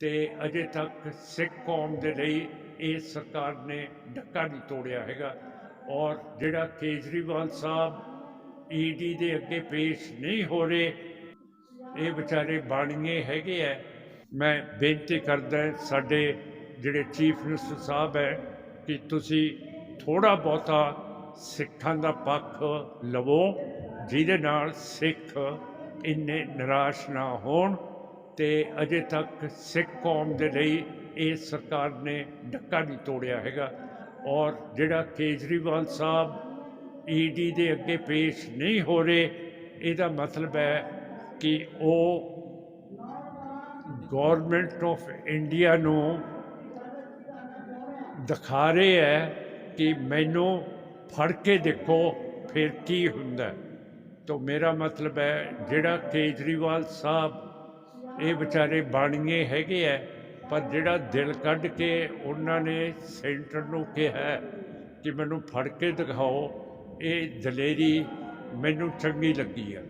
ਤੇ ਅਜੇ ਤੱਕ ਸਿੱਖ ਕੌਮ ਦੇ ਲਈ ਇਹ ਸਰਕਾਰ ਨੇ ਡੱਕਾ ਨਹੀਂ ਤੋੜਿਆ ਹੈਗਾ। ਔਰ ਜਿਹੜਾ ਕੇਜਰੀਵਾਲ ਸਾਹਿਬ ਈਡੀ ਦੇ ਅੱਗੇ ਪੇਸ਼ ਨਹੀਂ ਹੋ ਰਹੇ, ਇਹ ਵਿਚਾਰੇ ਬਾਣੀਏ ਹੈਗੇ ਐ। ਮੈਂ ਬੇਨਤੀ ਕਰਦਾ ਸਾਡੇ ਜਿਹੜੇ ਚੀਫ ਮਿਨਿਸਟਰ ਸਾਹਿਬ ਹੈ ਕਿ ਤੁਸੀਂ ਥੋੜਾ ਬਹੁਤਾ ਸਿੱਖਾਂ ਦਾ ਪੱਖ ਲਵੋ, ਜਿਹਦੇ ਨਾਲ ਸਿੱਖ ਇੰਨੇ ਨਿਰਾਸ਼ ਨਾ ਹੋਣ। ਤੇ ਅਜੇ ਤੱਕ ਸਿੱਖ ਕੌਮ ਦੇ ਲਈ ਇਹ ਸਰਕਾਰ ਨੇ ਡੱਕਾ ਨਹੀਂ ਤੋੜਿਆ ਹੈਗਾ। ਔਰ ਜਿਹੜਾ ਕੇਜਰੀਵਾਲ ਸਾਹਿਬ ਈਡੀ ਦੇ ਅੱਗੇ ਪੇਸ਼ ਨਹੀਂ ਹੋ ਰਹੇ, ਇਹਦਾ ਮਤਲਬ ਹੈ ਕਿ ਉਹ ਗਵਰਨਮੈਂਟ ਆਫ ਇੰਡੀਆ ਨੂੰ ਦਿਖਾ ਰਹੇ ਹੈ ਕਿ ਮੈਨੂੰ ਫੜ ਕੇ ਦੇਖੋ, ਫਿਰ ਕੀ ਹੁੰਦਾ। ਤਾਂ ਮੇਰਾ ਮਤਲਬ ਹੈ ਜਿਹੜਾ ਕੇਜਰੀਵਾਲ ਸਾਹਿਬ ਇਹ ਵਿਚਾਰੇ ਬਾਣੀਏ ਹੈਗੇ ਐ, ਪਰ ਜਿਹੜਾ ਦਿਲ ਕੱਢ ਕੇ ਉਹਨਾਂ ਨੇ ਸੈਂਟਰ ਨੂੰ ਕਿਹਾ ਕਿ ਮੈਨੂੰ ਫੜ ਕੇ ਦਿਖਾਓ, ਇਹ ਦਲੇਰੀ ਮੈਨੂੰ ਚੰਗੀ ਲੱਗੀ ਆ।